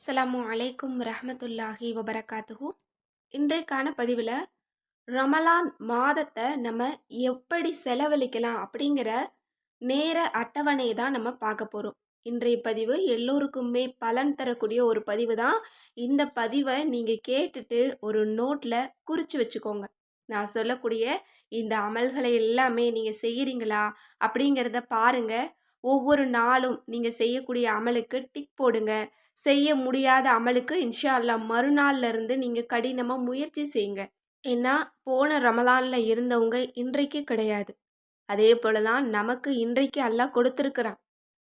அஸ்லாம் அலைக்கும் ரஹமத்துல்லாஹி வபரகாத்துஹு. இன்றைக்கான பதிவில் ரமலான் மாதத்தை நம்ம எப்படி செலவழிக்கலாம் அப்படிங்கிற நேர அட்டவணையை தான் நம்ம பார்க்க போகிறோம் இன்றைய பதிவு எல்லோருக்குமே பலன் தரக்கூடிய ஒரு பதிவு தான். இந்த பதிவை நீங்கள் கேட்டுட்டு ஒரு நோட்டில் குறித்து வச்சுக்கோங்க. நான் சொல்லக்கூடிய இந்த அமல்களை எல்லாமே நீங்கள் செய்கிறீங்களா அப்படிங்கிறத பாருங்கள் ஒவ்வொரு நாளும் நீங்கள் செய்யக்கூடிய அமலுக்கு டிக் போடுங்க. செய்ய முடியாத அமலுக்கு இன்ஷா அல்லாஹ் மறுநாள்லேருந்து நீங்கள் கடினமாக முயற்சி செய்யுங்க. ஏன்னா போன ரமலானில் இருந்தவங்க இன்றைக்கு கிடையாது. அதே போல தான் நமக்கு இன்றைக்கு அல்லாஹ் கொடுத்துருக்குறான்.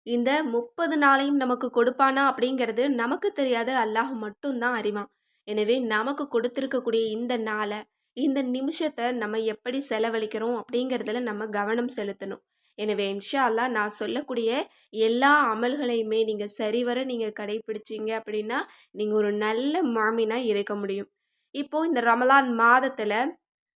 இந்த முப்பது நாளையும் நமக்கு கொடுப்பானா அப்படிங்கிறது நமக்கு தெரியாது அல்லாஹ் மட்டும்தான் அறிவான். எனவே நமக்கு கொடுத்துருக்கக்கூடிய இந்த நாளை இந்த நிமிஷத்தை நம்ம எப்படி செலவழிக்கிறோம் அப்படிங்கிறதுல நம்ம கவனம் செலுத்தணும். எனவே இன்ஷா நான் சொல்லக்கூடிய எல்லா அமல்களையுமே நீங்கள் சரிவர நீங்கள் கடைபிடிச்சிங்க அப்படின்னா நீங்கள் ஒரு நல்ல மாமினாக இருக்க முடியும். இப்போது இந்த ரமலான் மாதத்தில்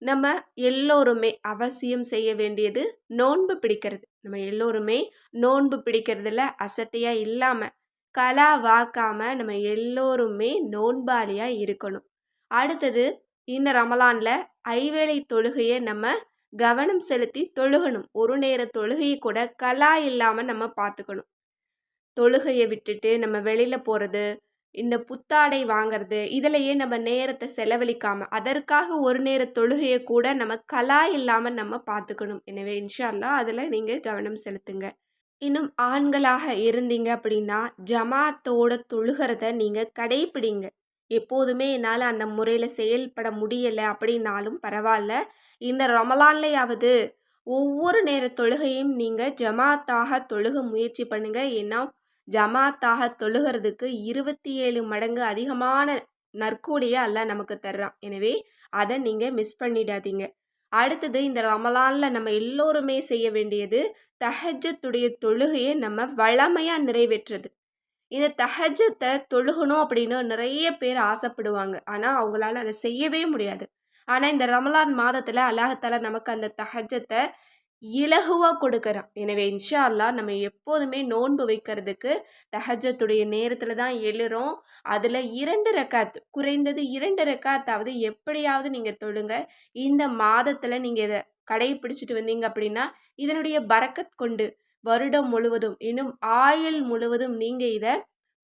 நம்ம எல்லோருமே அவசியம் செய்ய வேண்டியது நோன்பு பிடிக்கிறது. நம்ம எல்லோருமே நோன்பு பிடிக்கிறதுல அசட்டையாக இல்லாமல் கலா வாக்காம நம்ம எல்லோருமே நோன்பாளியாக இருக்கணும். அடுத்தது இந்த ரமலானில் ஐவேளை தொழுகையை நம்ம கவனம் செலுத்தி தொழுகணும். ஒரு நேர தொழுகையை கூட கலா இல்லாமல் நம்ம பார்த்துக்கணும் தொழுகையை விட்டுட்டு நம்ம வெளியில் போகிறது இந்த புத்தாடை வாங்கிறது இதிலையே நம்ம நேரத்தை செலவழிக்காமல் அதற்காக ஒரு நேர தொழுகையை கூட நம்ம கலா இல்லாமல் நம்ம பார்த்துக்கணும் எனவே இன்ஷா அதில் நீங்கள் கவனம் செலுத்துங்க. இன்னும் ஆண்களாக இருந்தீங்க அப்படின்னா ஜமாத்தோட தொழுகிறத நீங்கள் கடைப்பிடிங்க. எப்போதுமே என்னால் அந்த முறையில் செயல்பட முடியலை அப்படின்னாலும் பரவாயில்ல இந்த ரமலான்லையாவது ஒவ்வொரு நேர தொழுகையும் நீங்கள் ஜமாத்தாக தொழுக முயற்சி பண்ணுங்கள் ஏன்னா ஜமாத்தாக தொழுகிறதுக்கு இருபத்தி ஏழு மடங்கு அதிகமான நற்கூலியை அல்ல நமக்கு தர்றான். எனவே அதை நீங்கள் மிஸ் பண்ணிடாதீங்க. அடுத்தது இந்த ரமலானில் நம்ம எல்லோருமே செய்ய வேண்டியது தஹஜத்துடைய தொழுகையை நம்ம வளமையாக நிறைவேற்றுறது இந்த தஹஜத்தை தொழுகணும் அப்படின்னு நிறைய பேர் ஆசைப்படுவாங்க. ஆனால் அவங்களால அதை செய்யவே முடியாது. ஆனால் இந்த ரமலான் மாதத்தில் அல்லாஹத்தால நமக்கு அந்த தஹஜத்தை இலகுவாக கொடுக்குறான். எனவே இன்ஷா அல்லாஹ் நம்ம எப்போதுமே நோன்பு வைக்கிறதுக்கு தஹஜத்துடைய நேரத்தில் தான் எழுறோம். அதில் இரண்டு ரெக்காத் குறைந்தது இரண்டு ரெக்காத்தாவது எப்படியாவது நீங்கள் தொழுங்க. இந்த மாதத்தில் நீங்கள் இதை கடைபிடிச்சிட்டு வந்தீங்க அப்படின்னா இதனுடைய பறக்கத் கொண்டு வருடம் முழுவதும் இன்னும் ஆயுள் முழுவதும் நீங்கள் இதை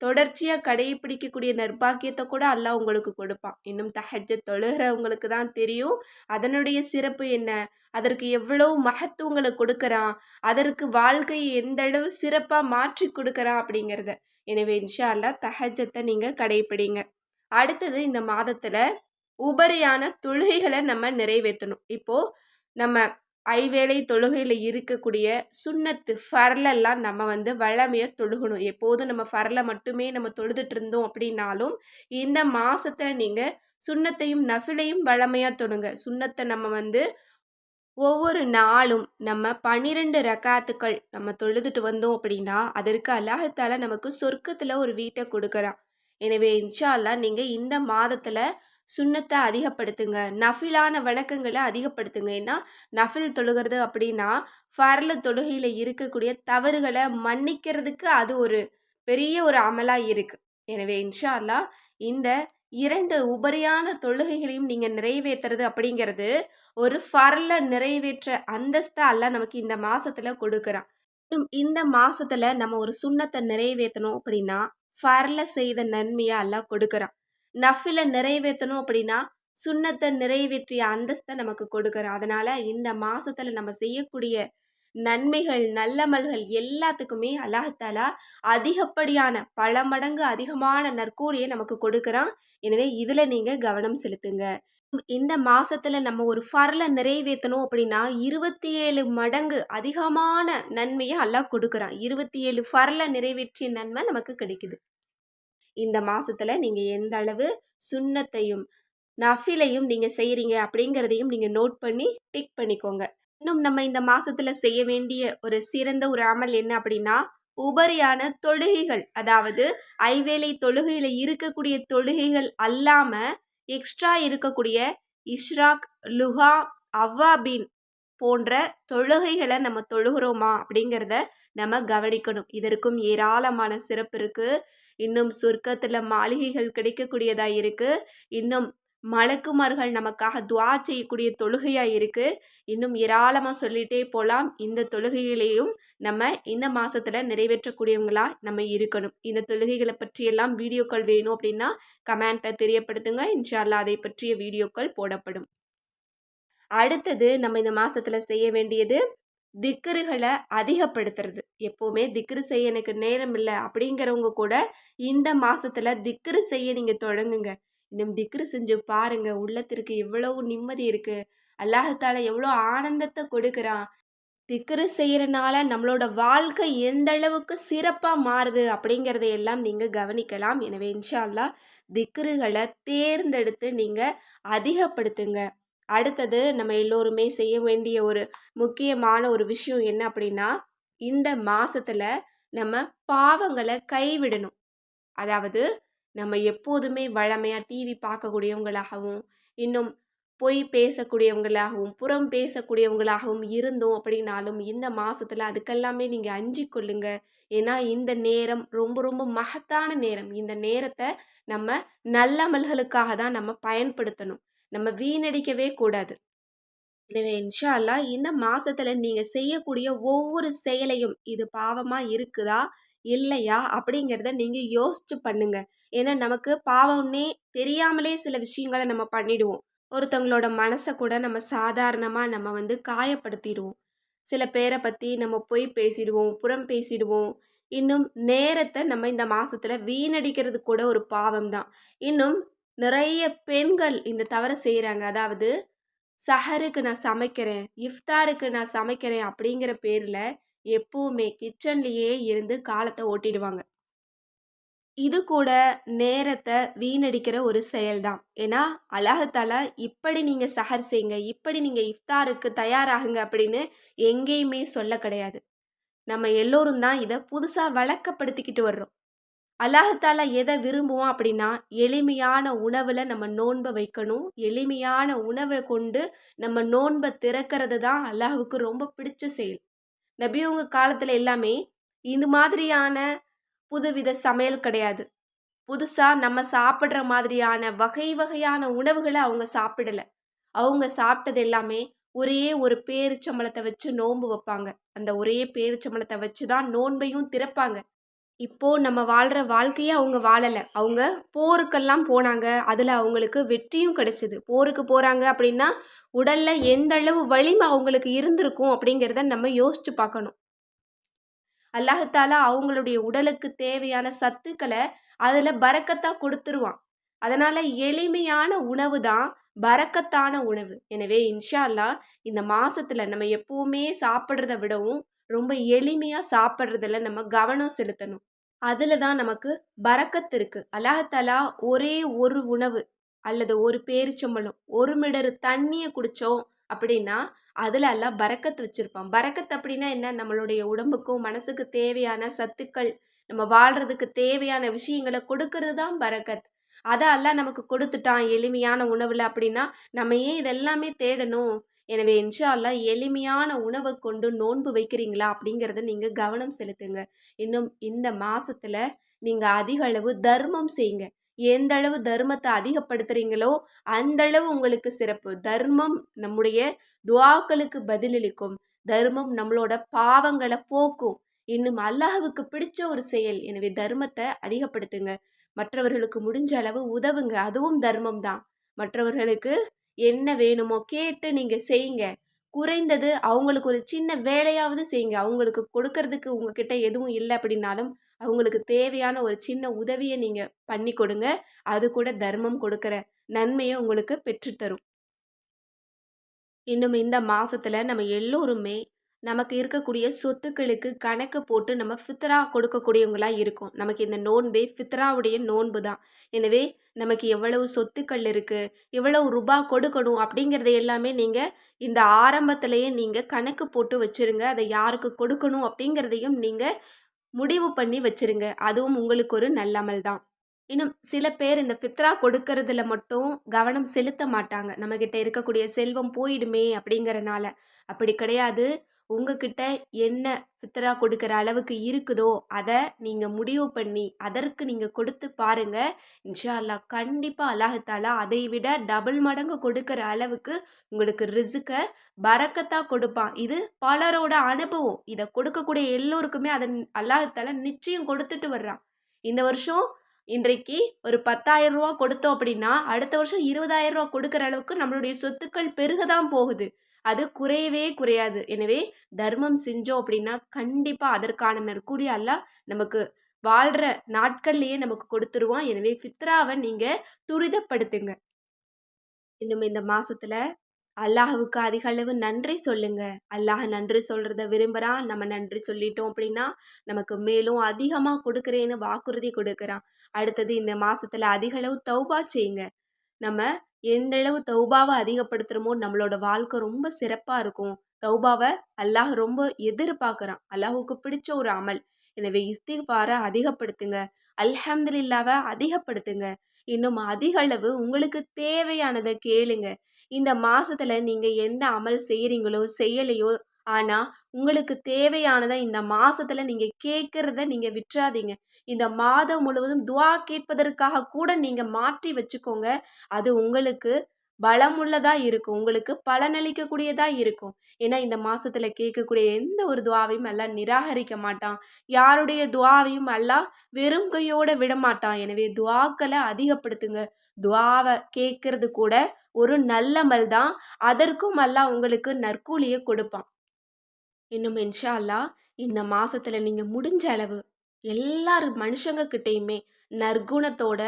தொடர்ச்சியாக கடைபிடிக்கக்கூடிய நர்பாக்கியத்தை கூட அல்லாஹ் உங்களுக்கு கொடுப்பான். இன்னும் தஹஜ தொழுகிறவங்களுக்கு தான் தெரியும் அதனுடைய சிறப்பு என்ன? அதற்கு எவ்வளோ மகத்துவங்களை கொடுக்குறான்? அதற்கு வாழ்க்கையை எந்த அளவு சிறப்பாக மாற்றி கொடுக்குறான் அப்படிங்கிறத. எனவே இன்ஷா அல்லா தஹஜத்தை நீங்கள் கடைப்பிடிங்க. அடுத்தது இந்த மாதத்தில் உபரியான தொழுகைகளை நம்ம நிறைவேற்றணும். இப்போது நம்ம ஐவேளை தொழுகையில் இருக்கக்கூடிய சுண்ணத்து ஃபர்லெல்லாம் நம்ம வந்து வளமையாக தொழுகணும். எப்போதும் நம்ம ஃபரலை மட்டுமே நம்ம தொழுதுட்டு இருந்தோம் அப்படின்னாலும் இந்த மாதத்தில் நீங்கள் சுண்ணத்தையும் நஃபிலையும் வளமையாக தொழுங்க. சுண்ணத்தை நம்ம வந்து ஒவ்வொரு நாளும் நம்ம பன்னிரெண்டு ரக்காத்துக்கள் நம்ம தொழுதுட்டு வந்தோம் அப்படின்னா அதற்கு அல்லாஹத்தால நமக்கு சொர்க்கத்தில் ஒரு வீட்டை கொடுக்குறான். எனவே இன்ஷா அல்லா நீங்கள் இந்த மாதத்தில் சுண்ணத்தை அதிகப்படுத்துங்க. நஃபிலான வணக்கங்களை அதிகப்படுத்துங்க. ஏன்னா நஃபில் தொழுகிறது அப்படின்னா ஃபர்ல தொழுகையில் இருக்கக்கூடிய தவறுகளை மன்னிக்கிறதுக்கு அது ஒரு பெரிய ஒரு அமலாக இருக்குது எனவே இன்ஷா அல்லா இந்த இரண்டு உபரியான தொழுகைகளையும் நீங்கள் நிறைவேற்றுறது அப்படிங்கிறது ஒரு ஃபர்ல நிறைவேற்ற அந்தஸ்தை அல்ல நமக்கு இந்த மாதத்தில் கொடுக்குறான். இந்த மாதத்தில் நம்ம ஒரு சுண்ணத்தை நிறைவேற்றணும் அப்படின்னா ஃபர்ல செய்த நன்மையை எல்லாம் கொடுக்குறான். நஃபில நிறைவேற்றணும் அப்படின்னா சுண்ணத்தை நிறைவேற்றிய அந்தஸ்தை நமக்கு கொடுக்குறோம் அதனால் இந்த மாதத்தில் நம்ம செய்யக்கூடிய நன்மைகள் நல்லமல்கள் எல்லாத்துக்குமே அல்லாஹாலா அதிகப்படியான பல மடங்கு அதிகமான நற்கூலியை நமக்கு கொடுக்குறான். எனவே இதில் நீங்கள் கவனம் செலுத்துங்க. இந்த மாசத்துல நம்ம ஒரு ஃபர்ல நிறைவேற்றணும் அப்படின்னா இருபத்தி ஏழு மடங்கு அதிகமான நன்மையை அல்லாஹ் கொடுக்குறான். இருபத்தி ஏழு ஃபர்ல நிறைவேற்றிய நன்மை நமக்கு கிடைக்குது. இந்த மாதத்தில் நீங்கள் எந்த அளவு சுண்ணத்தையும் நஃபிலையும் நீங்கள் செய்கிறீங்க அப்படிங்கிறதையும் நீங்கள் நோட் பண்ணி டிக் பண்ணிக்கோங்க. இன்னும் நம்ம இந்த மாதத்தில் செய்ய வேண்டிய ஒரு சிறந்த ஒரு அமல் என்ன அப்படின்னா உபரியான தொழுகைகள். அதாவது ஐவேளை தொழுகையில் இருக்கக்கூடிய தொழுகைகள் அல்லாமல் எக்ஸ்ட்ரா இருக்கக்கூடிய இஷ்ராக் லுஹா அவ்வாபீன் போன்ற தொழுகைகளை நம்ம தொழுகிறோமா அப்படிங்கிறத நம்ம கவனிக்கணும். இதற்கும் ஏராளமான சிறப்பு இருக்குது இன்னும் சொர்க்கத்தில் மாளிகைகள் கிடைக்கக்கூடியதாக இருக்குது இன்னும் மலக்குமார்கள் நமக்காக துவா செய்யக்கூடிய தொழுகையாக இருக்குது இன்னும் ஏராளமாக சொல்லிட்டே போகலாம் இந்த தொழுகைகளையும் நம்ம இந்த மாதத்தில் நிறைவேற்றக்கூடியவங்களாக நம்ம இருக்கணும். இந்த தொழுகைகளை பற்றியெல்லாம் வீடியோக்கள் வேணும் அப்படின்னா கமெண்ட்டை தெரியப்படுத்துங்க. இன்ஷால்லா அதை பற்றிய வீடியோக்கள் போடப்படும். அடுத்தது நம்ம இந்த மாதத்தில் செய்ய வேண்டியது திக்கருகளை அதிகப்படுத்துறது. எப்போவுமே திக்ரு செய்ய எனக்கு நேரம் இல்லை அப்படிங்கிறவங்க கூட இந்த மாதத்தில் திக்ரு செய்ய நீங்கள் தொடங்குங்க. இன்னும் திக்ரு செஞ்சு பாருங்கள் உள்ளத்திற்கு எவ்வளவு நிம்மதி இருக்குது அல்லாஹால எவ்வளோ ஆனந்தத்தை கொடுக்குறான். திக்ரு செய்கிறனால நம்மளோட வாழ்க்கை எந்த அளவுக்கு சிறப்பாக மாறுது அப்படிங்கிறத எல்லாம் நீங்கள் கவனிக்கலாம். எனவே இன்ஷால்லா திக்ருகளை தேர்ந்தெடுத்து நீங்கள் அதிகப்படுத்துங்க. அடுத்தது நம்ம எல்லோருமே செய்ய வேண்டிய ஒரு முக்கியமான ஒரு விஷயம் என்ன அப்படின்னா இந்த மாசத்துல நம்ம பாவங்களை கைவிடணும். அதாவது நம்ம எப்போதுமே வழமையாக டிவி பார்க்கக்கூடியவங்களாகவும் இன்னும் பொய் பேசக்கூடியவங்களாகவும் புறம் பேசக்கூடியவங்களாகவும் இருந்தோம் அப்படின்னாலும் இந்த மாசத்துல அதுக்கெல்லாமே நீங்கள் அஞ்சி கொள்ளுங்க. ஏன்னா இந்த நேரம் ரொம்ப ரொம்ப மகத்தான நேரம். இந்த நேரத்தை நம்ம நல்லமல்களுக்காக தான் நம்ம பயன்படுத்தணும். நம்ம வீணடிக்கவே கூடாது. எனவே இன்ஷா இந்த மாசத்துல நீங்க செய்யக்கூடிய ஒவ்வொரு செயலையும் இது பாவமா இருக்குதா இல்லையா அப்படிங்கிறத நீங்க யோசிச்சு பண்ணுங்க. ஏன்னா நமக்கு பாவம்னே தெரியாமலே சில விஷயங்களை நம்ம பண்ணிடுவோம். ஒருத்தவங்களோட மனசை கூட நம்ம சாதாரணமாக நம்ம வந்து காயப்படுத்திடுவோம். சில பேரை பற்றி நம்ம போய் பேசிடுவோம் புறம் பேசிடுவோம். இன்னும் நேரத்தை நம்ம இந்த மாதத்தில் வீணடிக்கிறது கூட ஒரு பாவம் தான் இன்னும் நிறைய பெண்கள் இந்த தவறை செய்கிறாங்க அதாவது சஹருக்கு நான் சமைக்கிறேன் இஃப்தாருக்கு நான் சமைக்கிறேன் அப்படிங்கிற பேரில் எப்போவுமே கிச்சன்லேயே இருந்து காலத்தை ஓட்டிடுவாங்க. இது கூட நேரத்தை வீணடிக்கிற ஒரு செயல்தான். ஏன்னா அழகத்தால இப்படி நீங்கள் சஹர் செய்யுங்க இப்படி நீங்கள் இஃப்தாருக்கு தயாராகுங்க அப்படின்னு எங்கேயுமே சொல்ல கிடையாது. நம்ம எல்லோரும் தான் இதை புதுசாக வழக்கப்படுத்திக்கிட்டு வர்றோம். அல்லாஹாலா எதை விரும்புவோம் அப்படின்னா எளிமையான உணவில் நம்ம நோன்பை வைக்கணும். எளிமையான உணவை கொண்டு நம்ம நோன்பை திறக்கிறது தான் அல்லாஹுக்கு ரொம்ப பிடிச்ச செயல். நபியவங்க காலத்தில் எல்லாமே இந்த மாதிரியான புதுவித சமையல் கிடையாது. புதுசாக நம்ம சாப்பிட்ற மாதிரியான வகை வகையான உணவுகளை அவங்க சாப்பிடலை. அவங்க சாப்பிட்டது எல்லாமே ஒரே ஒரு பேரிச்சம்பளத்தை வச்சு நோன்பு வைப்பாங்க. அந்த ஒரே பேரிச்சம்பளத்தை வச்சு தான் நோன்பையும் திறப்பாங்க. இப்போ நம்ம வாழ்கிற வாழ்க்கையை அவங்க வாழலை. அவங்க போருக்கெல்லாம் போனாங்க. அதில் அவங்களுக்கு வெற்றியும் கிடைச்சிது. போருக்கு போகிறாங்க அப்படின்னா உடலில் எந்த அளவு வலிமை அவங்களுக்கு இருந்திருக்கும் அப்படிங்கிறத நம்ம யோசித்து பார்க்கணும். அல்லாஹாலா அவங்களுடைய உடலுக்கு தேவையான சத்துக்களை அதில் பறக்கத்தான் கொடுத்துருவான். அதனால் எளிமையான உணவு தான் பறக்கத்தான உணவு. எனவே இன்ஷா அல்லா இந்த மாதத்தில் நம்ம எப்போவுமே சாப்பிட்றத விடவும் ரொம்ப எளிமையாக சாப்பிட்றதுல நம்ம கவனம் செலுத்தணும். அதில் தான் நமக்கு பறக்கத்து இருக்குது அல்லாஹாலா ஒரே ஒரு உணவு அல்லது ஒரு பேரிச்சம்பழம் ஒரு மிடரு தண்ணியை குடித்தோம் அப்படின்னா அதில் எல்லாம் பறக்கத்து வச்சுருப்பான். பறக்கத்து அப்படின்னா என்ன? நம்மளுடைய உடம்புக்கும் மனசுக்கு தேவையான சத்துக்கள் நம்ம வாழ்கிறதுக்கு தேவையான விஷயங்களை கொடுக்கறது தான் பறக்கத். அதை எல்லாம் நமக்கு கொடுத்துட்டான் எளிமையான உணவில் அப்படின்னா நம்ம ஏன் இதெல்லாமே தேடணும்? எனவே இன்ஷால்லா எளிமையான உணவை கொண்டு நோன்பு வைக்கிறீங்களா அப்படிங்கிறத நீங்கள் கவனம் செலுத்துங்க. இன்னும் இந்த மாதத்தில் நீங்கள் அதிக அளவு தர்மம் செய்யுங்க. எந்த அளவு தர்மத்தை அதிகப்படுத்துறீங்களோ அந்த அளவு உங்களுக்கு சிறப்பு. தர்மம் நம்முடைய துவாக்களுக்கு பதிலளிக்கும். தர்மம் நம்மளோட பாவங்களை போக்கும். இன்னும் அல்லாஹுக்கு பிடிச்ச ஒரு செயல். எனவே தர்மத்தை அதிகப்படுத்துங்க. மற்றவர்களுக்கு முடிஞ்ச அளவு உதவுங்க. அதுவும் தர்மம் தான். மற்றவர்களுக்கு என்ன வேணுமோ கேட்டு நீங்கள் செய்யுங்க. குறைந்தது அவங்களுக்கு ஒரு சின்ன வேலையாவது செய்யுங்க. அவங்களுக்கு கொடுக்கறதுக்கு உங்ககிட்ட எதுவும் இல்லை அப்படின்னாலும் அவங்களுக்கு தேவையான ஒரு சின்ன உதவியை நீங்கள் பண்ணி கொடுங்க. அது கூட தர்மம் கொடுக்குற நன்மையை உங்களுக்கு பெற்றுத்தரும் இன்னும் இந்த மாதத்தில் நம்ம எல்லோருமே நமக்கு இருக்கக்கூடிய சொத்துக்களுக்கு கணக்கு போட்டு நம்ம ஃபித்ரா கொடுக்கக்கூடியவங்களாக இருக்கும். நமக்கு இந்த நோன்பே ஃபித்ராவுடைய நோன்பு தான். எனவே நமக்கு எவ்வளவு சொத்துக்கள் இருக்குது எவ்வளவு ரூபா கொடுக்கணும் அப்படிங்கிறத எல்லாமே நீங்கள் இந்த ஆரம்பத்திலேயே நீங்கள் கணக்கு போட்டு வச்சுருங்க. அதை யாருக்கு கொடுக்கணும் அப்படிங்கிறதையும் நீங்கள் முடிவு பண்ணி வச்சுருங்க. அதுவும் உங்களுக்கு ஒரு நல்லமல் தான். இன்னும் சில பேர் இந்த ஃபித்ரா கொடுக்கறதுல மட்டும் கவனம் செலுத்த மாட்டாங்க. நம்மக்கிட்ட இருக்கக்கூடிய செல்வம் போயிடுமே அப்படிங்கிறனால. அப்படி கிடையாது. உங்ககிட்ட என்ன ஃபித்ரா கொடுக்குற அளவுக்கு இருக்குதோ அதை நீங்கள் முடிவு பண்ணி அதற்கு நீங்கள் கொடுத்து பாருங்கள் இன்ஷா கண்டிப்பாக அல்லாஹத்தாலா அதை விட டபுள் மடங்கு கொடுக்குற அளவுக்கு உங்களுக்கு ரிசுக்கை பறக்கத்தாக கொடுப்பான். இது பலரோட அனுபவம். இதை கொடுக்கக்கூடிய எல்லோருக்குமே அதை அல்லாஹத்தாலா நிச்சயம் கொடுத்துட்டு வர்றான். இந்த வருஷம் இன்றைக்கு ஒரு பத்தாயிரம் ரூபா கொடுத்தோம் அப்படின்னா அடுத்த வருஷம் இருபதாயிரம் ரூபா கொடுக்குற அளவுக்கு நம்மளுடைய சொத்துக்கள் பெருக தான் போகுது. அது குறையவே குறையாது. எனவே தர்மம் செஞ்சோம் அப்படின்னா கண்டிப்பாக அதற்கான நற்கூலி எல்லாம் நமக்கு வாழ்கிற நாட்கள்லேயே நமக்கு கொடுத்துருவான். எனவே ஃபித்ராவை நீங்கள் துரிதப்படுத்துங்க. இன்னும் இந்த மாசத்துல அல்லாஹுவுக்கு அதிக அளவு நன்றி சொல்லுங்க. அல்லாஹ் நன்றி சொல்றத விரும்புகிறான் நம்ம நன்றி சொல்லிட்டோம் அப்படின்னா நமக்கு மேலும் அதிகமாக கொடுக்குறேன்னு வாக்குறுதி கொடுக்குறான். அடுத்தது இந்த மாசத்துல அதிக அளவு தௌபா செய்யுங்க. நம்ம எந்த அளவு தௌபாவை அதிகப்படுத்துகிறோமோ நம்மளோட வாழ்க்கை ரொம்ப சிறப்பாக இருக்கும். தௌபாவை அல்லாஹ் ரொம்ப எதிர்பார்க்குறான். அல்லாஹுக்கு பிடிச்ச ஒரு அமல். எனவே இஸ்திஃபாரை அதிகப்படுத்துங்க. அல்ஹம்துலில்லாவை அதிகப்படுத்துங்க. இன்னும் அதிக அளவு உங்களுக்கு தேவையானதை கேளுங்க. இந்த மாசத்துல நீங்க என்ன அமல் செய்கிறீங்களோ செய்யலையோ ஆனால் உங்களுக்கு தேவையானதை இந்த மாதத்தில் நீங்கள் கேட்குறத நீங்கள் விட்டுறாதீங்க இந்த மாதம் முழுவதும் துவா கேட்பதற்காக கூட நீங்கள் மாற்றி வச்சுக்கோங்க. அது உங்களுக்கு பலமுள்ளதாக இருக்கும். உங்களுக்கு பலனளிக்கக்கூடியதாக இருக்கும். ஏன்னா இந்த மாதத்தில் கேட்கக்கூடிய எந்த ஒரு துவாவையும் எல்லாம் நிராகரிக்க மாட்டான். யாருடைய துவாவையும் எல்லாம் வெறும் கையோட விடமாட்டான். எனவே துவாக்களை அதிகப்படுத்துங்க. துவாவை கேட்கறது கூட ஒரு நல்லமல் தான் அதற்கும் எல்லாம் உங்களுக்கு நற்கூலியை கொடுப்பான். இன்னும் இன்ஷா அல்லா இந்த மாதத்தில் நீங்கள் முடிஞ்ச அளவு எல்லார் மனுஷங்கக்கிட்டேயுமே நற்குணத்தோட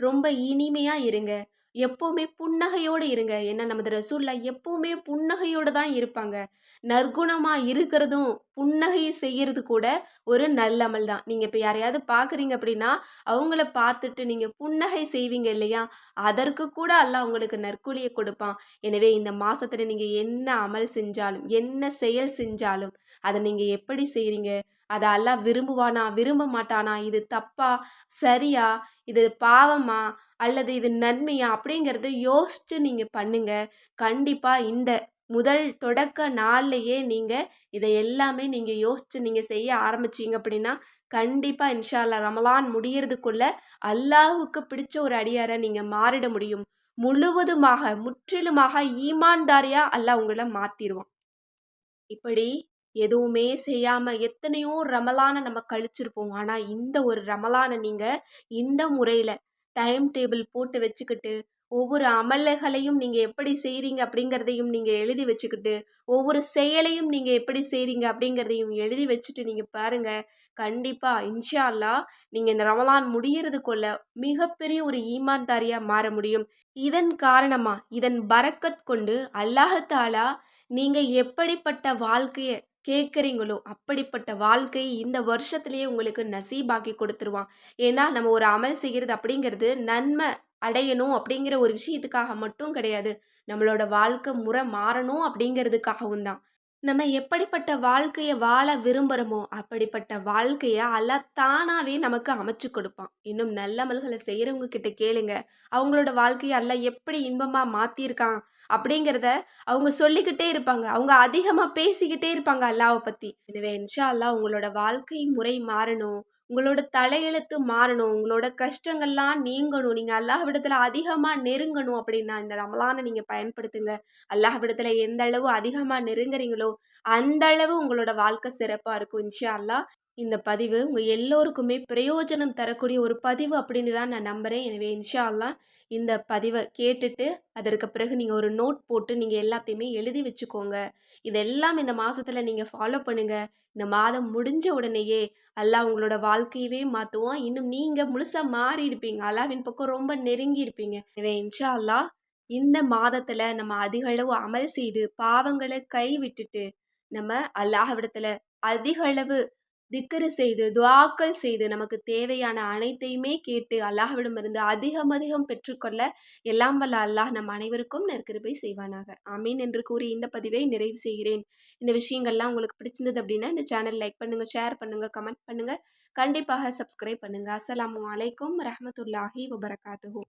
ரொம்ப இனிமையாக இருங்க. எப்போவுமே புன்னகையோடு இருங்க. ஏன்னா நமது ரசூல்லா எப்போவுமே புன்னகையோடு தான் இருப்பாங்க. நற்குணமாக இருக்கிறதும் புன்னகை செய்கிறது கூட ஒரு நல்லமல் தான். நீங்கள் இப்போ யாரையாவது பார்க்குறீங்க அப்படின்னா அவங்கள பார்த்துட்டு நீங்கள் புன்னகை செய்வீங்க இல்லையா? அதற்கு கூட அல்ல உங்களுக்கு நற்கூலியை கொடுப்பான். எனவே இந்த மாதத்தில் நீங்கள் என்ன அமல் செஞ்சாலும் என்ன செயல் செஞ்சாலும் அதை நீங்கள் எப்படி செய்கிறீங்க அதை எல்லாம் விரும்புவானா? விரும்ப மாட்டானா? இது தப்பா? சரியா? இது பாவமா? அல்லது இது நன்மையா அப்படிங்கிறத யோசித்து நீங்கள் பண்ணுங்கள் கண்டிப்பாக இந்த முதல் தொடக்க நாள்லையே நீங்கள் இதை எல்லாமே நீங்கள் யோசித்து நீங்கள் செய்ய ஆரம்பிச்சிங்க அப்படின்னா கண்டிப்பாக இன்ஷால்லா ரமலான் முடியறதுக்குள்ள அல்லாஹுக்கு பிடிச்ச ஒரு அடியாரை நீங்கள் மாறிட முடியும். முழுவதுமாக முற்றிலுமாக ஈமான்தாரியாக அல்லாஹ் உங்களை மாற்றிடுவான் இப்படி எதுவுமே செய்யாமல் எத்தனையோ ரமலானை நம்ம கழிச்சிருப்போம். ஆனால் இந்த ஒரு ரமலானை நீங்கள் இந்த முறையில் டைம் டேபிள் போட்டு வச்சுக்கிட்டு ஒவ்வொரு அமல்களையும் நீங்கள் எப்படி செய்கிறீங்க அப்படிங்கிறதையும் நீங்கள் எழுதி வச்சுக்கிட்டு ஒவ்வொரு செயலையும் நீங்கள் எப்படி செய்கிறீங்க அப்படிங்கிறதையும் எழுதி வச்சுட்டு நீங்கள் பாருங்கள் கண்டிப்பாக இன்ஷா அல்லா நீங்கள் இந்த ரமலான் முடியறதுக்குள்ள மிகப்பெரிய ஒரு ஈமான்தாரியாக மாற முடியும். இதன் காரணமாக இதன் பறக்கத் கொண்டு அல்லாஹாலா நீங்கள் எப்படிப்பட்ட வாழ்க்கையை கேட்குறீங்களோ? அப்படிப்பட்ட வாழ்க்கை இந்த வருஷத்துலேயே உங்களுக்கு நசீபாக்கி கொடுத்துருவான். ஏன்னா நம்ம ஒரு அமல் செய்கிறது அப்படிங்கிறது நன்மை அடையணும் அப்படிங்கிற ஒரு விஷயத்துக்காக மட்டும் கிடையாது. நம்மளோட வாழ்க்கை முறை மாறணும் அப்படிங்கிறதுக்காகவும் தான். நம்ம எப்படிப்பட்ட வாழ்க்கையை வாழ விரும்புகிறோமோ அப்படிப்பட்ட வாழ்க்கையை அல்லா தானாகவே நமக்கு அமைச்சு கொடுப்பான். இன்னும் நல்லமல்களை செய்கிறவங்க கிட்ட கேளுங்க. அவங்களோட வாழ்க்கையை அல்ல எப்படி இன்பமாக மாற்றிருக்கான் அப்படிங்கிறத அவங்க சொல்லிக்கிட்டே இருப்பாங்க. அவங்க அதிகமாக பேசிக்கிட்டே இருப்பாங்க அல்லாவை பற்றி எனவே இன்ஷா அல்லா உங்களோட வாழ்க்கை முறை மாறணும். உங்களோட தலையெழுத்து மாறணும் உங்களோட கஷ்டங்கள்லாம் நீங்கணும். நீங்கள் அல்லாஹ்விடத்தில் அதிகமாக நெருங்கணும் அப்படின்னா இந்த ரமலானை நீங்கள் பயன்படுத்துங்க. அல்லாஹ்விடத்தில் எந்த அளவு அதிகமாக நெருங்குறீங்களோ அந்த அளவு உங்களோட வாழ்க்கை சிறப்பாக இருக்கும் இன்ஷா அல்லா இந்த பதிவு உங்கள் எல்லோருக்குமே பிரயோஜனம் தரக்கூடிய ஒரு பதிவு அப்படின்னு தான் நான் நம்புகிறேன் எனவே இன்ஷால்லா இந்த பதிவை கேட்டுட்டு அதற்கு பிறகு நீங்கள் ஒரு நோட் போட்டு நீங்கள் எல்லாத்தையுமே எழுதி வச்சுக்கோங்க. இதெல்லாம் இந்த மாதத்தில் நீங்கள் ஃபாலோ பண்ணுங்கள் இந்த மாதம் முடிஞ்ச உடனேயே அல்லாஹ் உங்களோட வாழ்க்கையவே மாற்றுவோம் இன்னும் நீங்கள் முழுசாக மாறி இருப்பீங்க. அல்லாவின் பக்கம் ரொம்ப நெருங்கி இருப்பீங்க. எனவே இன்ஷா அல்லா இந்த மாதத்தில் நம்ம அதிகளவு அமல் செய்து பாவங்களை கை விட்டுட்டு நம்ம அல்லாஹ் விடத்தில் அதிகளவு திக்கரு செய்து துவாக்கள் செய்து நமக்கு தேவையான அனைத்தையுமே கேட்டு அல்லாஹ்விடமிருந்து அதிகம் அதிகம் பெற்றுக்கொள்ள எல்லாம் வல்ல அல்லாஹ் நம் அனைவருக்கும் நெருக்கிருப்பை செய்வானாக. ஆமீன் என்று கூறி இந்த பதிவை நிறைவு செய்கிறேன். இந்த விஷயங்கள்லாம் உங்களுக்கு பிடிச்சிருந்தது அப்படின்னா இந்த சேனல் லைக் பண்ணுங்கள் ஷேர் பண்ணுங்கள் கமெண்ட் பண்ணுங்கள் கண்டிப்பாக சப்ஸ்கிரைப் பண்ணுங்கள் அஸ்லாம் வலைக்கம் ரஹமத்துல்லாஹி வபரகாத்துஹூ.